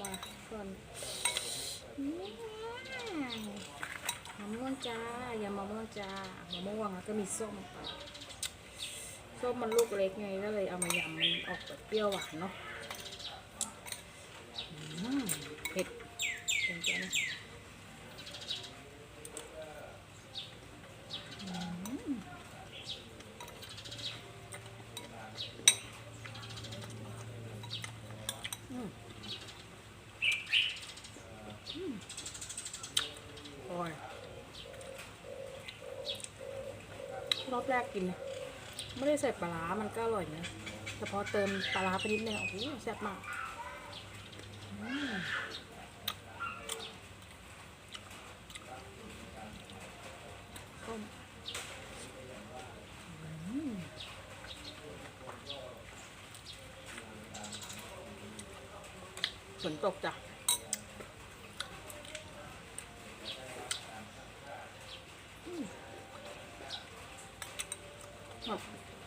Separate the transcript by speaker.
Speaker 1: มาก่อนอืมมะม่วงจ้ายำมะม่วงจ้ามะม่วงแล้วก็มีส้มส้มมันลูกเล็กไงก็เลยเอามายำมันออกแบบเปรี้ยวหวานเนาะเผ็ดเป็นใจนะอืมอืมอืมอ ร่อย รอบแรกกินนะไม่ได้ใส่ปลาร้ามันก็อร่อยนะแต่พอเติมปลาร้าไปนิดนึงโอ้โหแซ่บมากอืมส้มอืมฝนตกจ้ะ อืมแบบ